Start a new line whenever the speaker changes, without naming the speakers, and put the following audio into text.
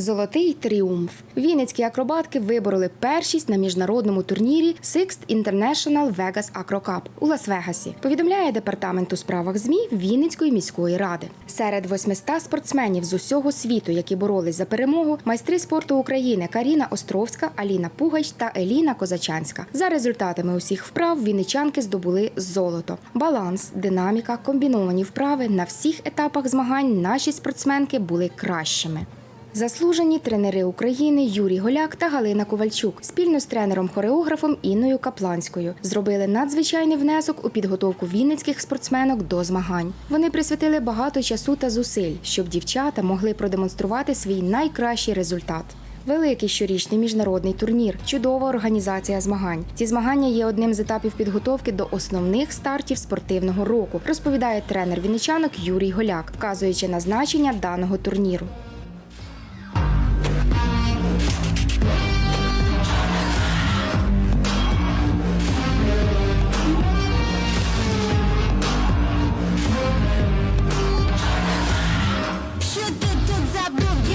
Золотий тріумф. Вінницькі акробатки вибороли першість на міжнародному турнірі Sixth International Vegas Acro Cup у Лас-Вегасі. Повідомляє департамент у справах ЗМІ Вінницької міської ради. Серед 800 спортсменів з усього світу, які боролись за перемогу, майстри спорту України Каріна Островська, Аліна Пугач та Еліна Козачанська. За результатами усіх вправ вінничанки здобули золото. Баланс, динаміка, комбіновані вправи на всіх етапах змагань наші спортсменки були кращими. Заслужені тренери України Юрій Голяк та Галина Ковальчук спільно з тренером-хореографом Інною Капланською зробили надзвичайний внесок у підготовку вінницьких спортсменок до змагань. Вони присвятили багато часу та зусиль, щоб дівчата могли продемонструвати свій найкращий результат. Великий щорічний міжнародний турнір, чудова організація змагань. Ці змагання є одним з етапів підготовки до основних стартів спортивного року, розповідає тренер вінничанок Юрій Голяк, вказуючи на значення даного турніру. забув.